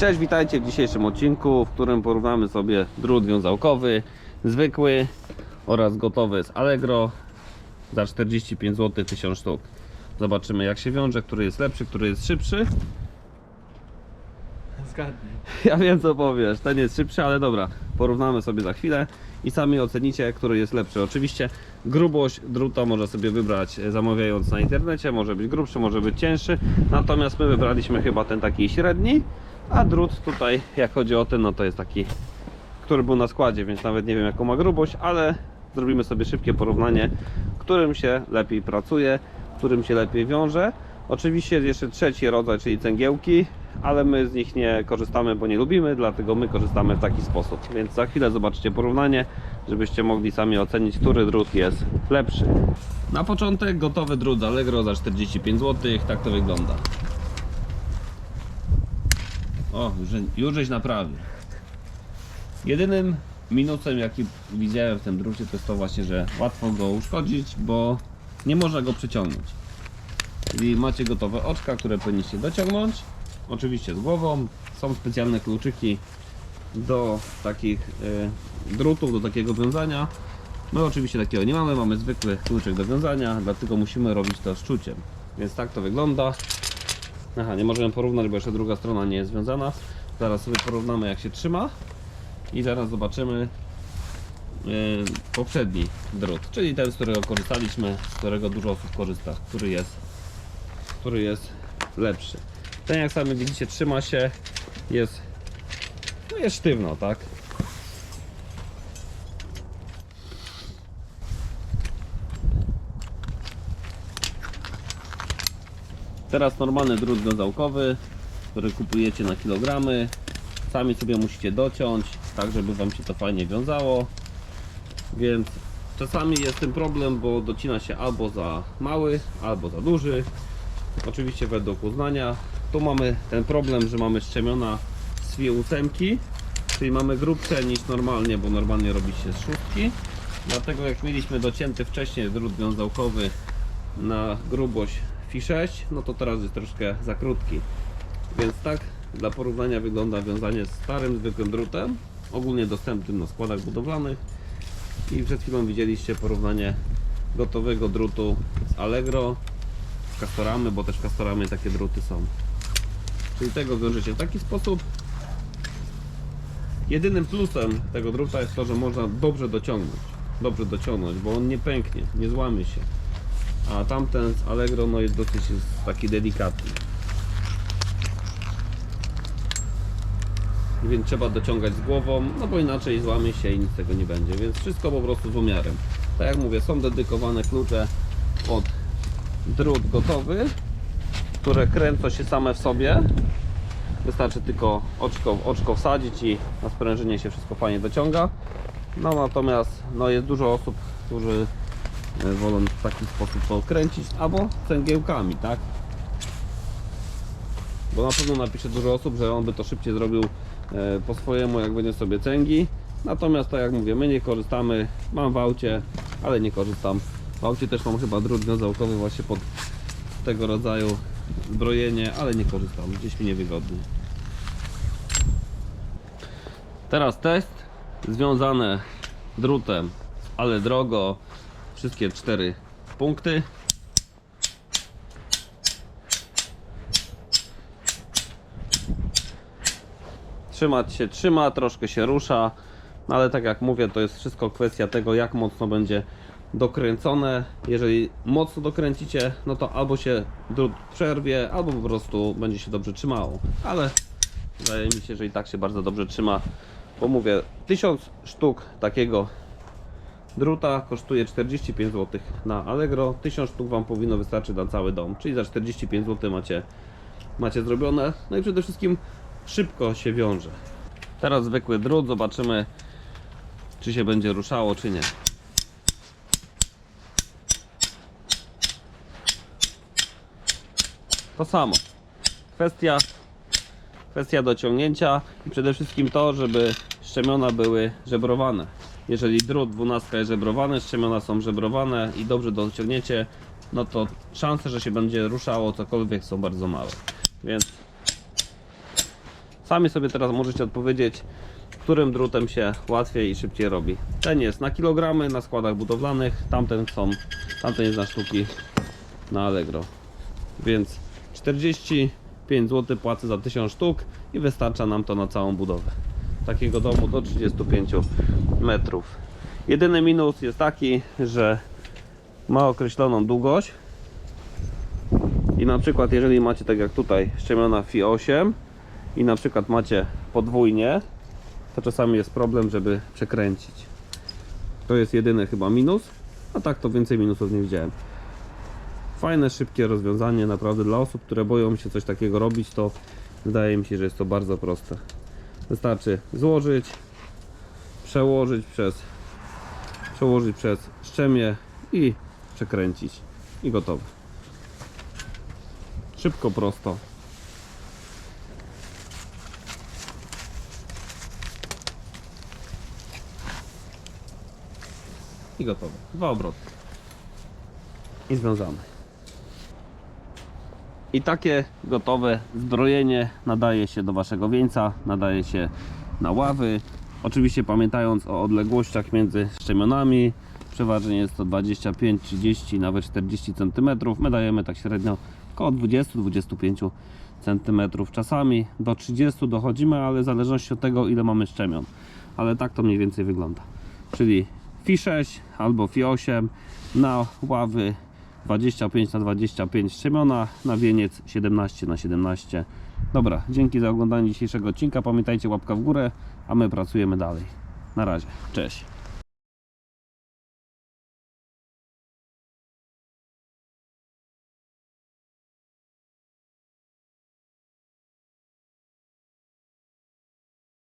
Cześć, witajcie w dzisiejszym odcinku, w którym porównamy sobie drut wiązałkowy, zwykły oraz gotowy z Allegro za 45 zł 1000 sztuk. Zobaczymy jak się wiąże, który jest lepszy, który jest szybszy. Zgadnij. Ja wiem co powiesz, ten jest szybszy, ale dobra, porównamy sobie za chwilę i sami ocenicie, który jest lepszy. Oczywiście grubość druta można sobie wybrać e, zamawiając na internecie, może być grubszy, może być cięższy, natomiast my wybraliśmy chyba ten taki średni, a drut tutaj, jak chodzi o ten, no to jest taki, który był na składzie, więc nawet nie wiem jaką ma grubość, ale zrobimy sobie szybkie porównanie, którym się lepiej pracuje, którym się lepiej wiąże. Oczywiście jest jeszcze trzeci rodzaj, czyli cęgiełki, ale my z nich nie korzystamy, bo nie lubimy, dlatego my korzystamy w taki sposób. Więc za chwilę zobaczycie porównanie, żebyście mogli sami ocenić, który drut jest lepszy. Na początek gotowy drut z Allegro za 45 zł, tak to wygląda. O, już, już żeś naprawił. Jedynym minusem jaki widziałem w tym drucie to jest to właśnie, że łatwo go uszkodzić, bo nie można go przeciągnąć. Czyli macie gotowe oczka, które powinniście dociągnąć. Oczywiście z głową. Są specjalne kluczyki do takich y, drutów, do takiego wiązania. My oczywiście takiego nie mamy, mamy zwykły kluczyk do wiązania, dlatego musimy robić to szczuciem. Więc tak to wygląda. Aha, nie możemy porównać, bo jeszcze druga strona nie jest związana. Zaraz sobie porównamy jak się trzyma i zaraz zobaczymy yy, poprzedni drut, czyli ten, z którego korzystaliśmy, z którego dużo osób korzysta, który jest, który jest lepszy. Ten jak sami widzicie trzyma się, jest, no jest sztywno, tak? Teraz normalny drut wiązałkowy, który kupujecie na kilogramy. Sami sobie musicie dociąć, tak żeby Wam się to fajnie wiązało. Więc czasami jest ten problem, bo docina się albo za mały, albo za duży. Oczywiście według uznania. Tu mamy ten problem, że mamy szczemiona z ósemki, czyli mamy grubsze niż normalnie, bo normalnie robi się z szóstki. Dlatego jak mieliśmy docięty wcześniej drut wiązałkowy na grubość Fi 6, no to teraz jest troszkę za krótki. Więc tak dla porównania wygląda wiązanie z starym, zwykłym drutem, ogólnie dostępnym na składach budowlanych. I przed chwilą widzieliście porównanie gotowego drutu z Allegro, z Castoramy, bo też Castoramy takie druty są. Czyli tego wiążecie w taki sposób. Jedynym plusem tego druta jest to, że można dobrze dociągnąć. Dobrze dociągnąć, bo on nie pęknie, nie złamie się. A tamten z Allegro no jest dosyć jest taki delikatny. Więc trzeba dociągać z głową, no bo inaczej złamie się i nic tego nie będzie. Więc wszystko po prostu z umiarem. Tak jak mówię, są dedykowane klucze pod drut gotowy, które kręcą się same w sobie. Wystarczy tylko oczko, oczko wsadzić i na sprężynie się wszystko fajnie dociąga. No natomiast no jest dużo osób, którzy e, wolą w taki sposób to kręcić, albo cęgiełkami, tak? Bo na pewno napisze dużo osób, że on by to szybciej zrobił e, po swojemu, jak będzie sobie cęgi. Natomiast tak jak mówię, my nie korzystamy, mam w aucie, ale nie korzystam. W aucie też mam chyba drut wiązałkowy właśnie pod tego rodzaju zbrojenie, ale nie korzystam, gdzieś mi niewygodnie. Teraz test związane drutem, ale drogo, wszystkie cztery punkty. Trzymać się trzyma, troszkę się rusza, no ale tak jak mówię, to jest wszystko kwestia tego, jak mocno będzie dokręcone. Jeżeli mocno dokręcicie, no to albo się drut przerwie, albo po prostu będzie się dobrze trzymało. Ale wydaje mi się, że i tak się bardzo dobrze trzyma, bo mówię, 1000 sztuk takiego druta kosztuje 45 zł na Allegro. 1000 sztuk Wam powinno wystarczyć na cały dom, czyli za 45 zł macie, macie zrobione. No i przede wszystkim szybko się wiąże. Teraz zwykły drut, zobaczymy czy się będzie ruszało, czy nie. To samo. Kwestia, kwestia dociągnięcia i przede wszystkim to, żeby szczemiona były żebrowane. Jeżeli drut 12 jest żebrowany, szczemiona są żebrowane i dobrze dociągniecie, no to szanse, że się będzie ruszało cokolwiek są bardzo małe. Więc Sami sobie teraz możecie odpowiedzieć, którym drutem się łatwiej i szybciej robi. Ten jest na kilogramy na składach budowlanych, tamten są, tamten jest na sztuki na Allegro. Więc 45 zł płacę za 1000 sztuk i wystarcza nam to na całą budowę. Takiego domu do 35 metrów. Jedyny minus jest taki, że ma określoną długość i na przykład jeżeli macie tak jak tutaj szczemiona FI 8 i na przykład macie podwójnie to czasami jest problem, żeby przekręcić. To jest jedyny chyba minus, a tak to więcej minusów nie widziałem. Fajne, szybkie rozwiązanie, naprawdę dla osób, które boją się coś takiego robić, to wydaje mi się, że jest to bardzo proste. Wystarczy złożyć, przełożyć przez przełożyć przez szczemię i przekręcić i gotowe. Szybko, prosto. I gotowe. Dwa obroty. I związane. I takie gotowe zbrojenie nadaje się do waszego wieńca, nadaje się na ławy. Oczywiście pamiętając o odległościach między szczemionami. Przeważnie jest to 25, 30, nawet 40 cm. My dajemy tak średnio około 20-25 cm. Czasami do 30 dochodzimy, ale w zależności od tego ile mamy szczemion. Ale tak to mniej więcej wygląda. Czyli FI 6 albo FI 8 na ławy 25 na 25 szczemiona, na wieniec 17 na 17. Dobra, dzięki za oglądanie dzisiejszego odcinka. Pamiętajcie łapka w górę, a my pracujemy dalej. Na razie, cześć.